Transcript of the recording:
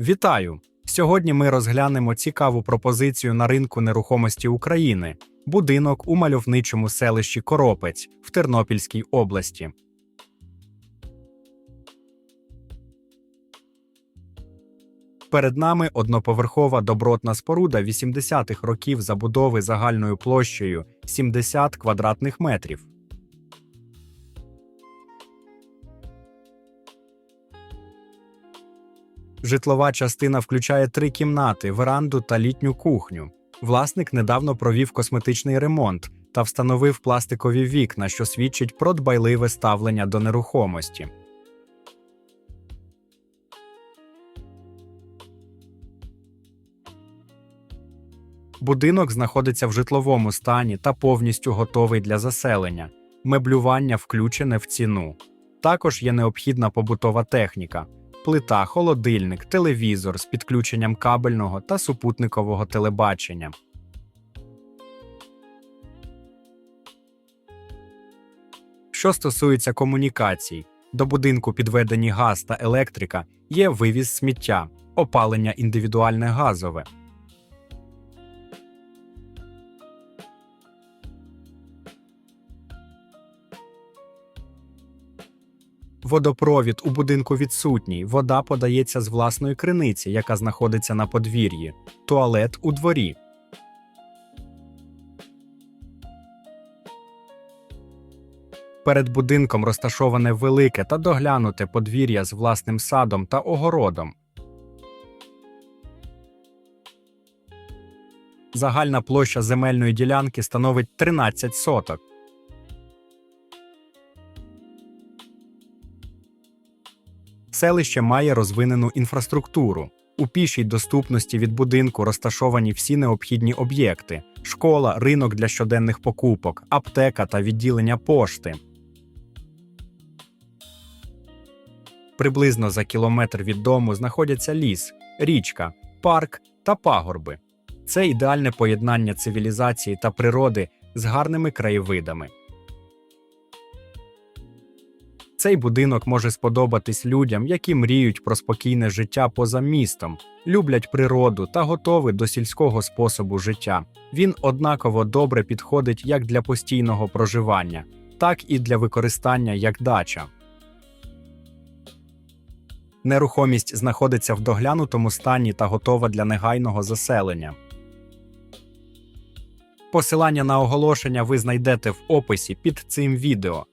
Вітаю! Сьогодні ми розглянемо цікаву пропозицію на ринку нерухомості України будинок у мальовничому селищі Коропець в Тернопільській області. Перед нами одноповерхова добротна споруда 80-х років забудови загальною площею 70 квадратних метрів. Житлова частина включає три кімнати, веранду та літню кухню. Власник недавно провів косметичний ремонт та встановив пластикові вікна, що свідчить про дбайливе ставлення до нерухомості. Будинок знаходиться в житловому стані та повністю готовий для заселення. Меблювання включене в ціну. Також є необхідна побутова техніка: плита, холодильник, телевізор з підключенням кабельного та супутникового телебачення. Що стосується комунікацій, до будинку підведені газ та електрика, є вивіз сміття, опалення індивідуальне газове. Водопровід у будинку відсутній, вода подається з власної криниці, яка знаходиться на подвір'ї, туалет у дворі. Перед будинком розташоване велике та доглянуте подвір'я з власним садом та огородом. Загальна площа земельної ділянки становить 13 соток. Селище має розвинену інфраструктуру. У пішій доступності від будинку розташовані всі необхідні об'єкти: школа, ринок для щоденних покупок, аптека та відділення пошти. Приблизно за кілометр від дому знаходяться ліс, річка, парк та пагорби. Це ідеальне поєднання цивілізації та природи з гарними краєвидами. Цей будинок може сподобатись людям, які мріють про спокійне життя поза містом, люблять природу та готові до сільського способу життя. Він однаково добре підходить як для постійного проживання, так і для використання як дача. Нерухомість знаходиться в доглянутому стані та готова для негайного заселення. Посилання на оголошення ви знайдете в описі під цим відео.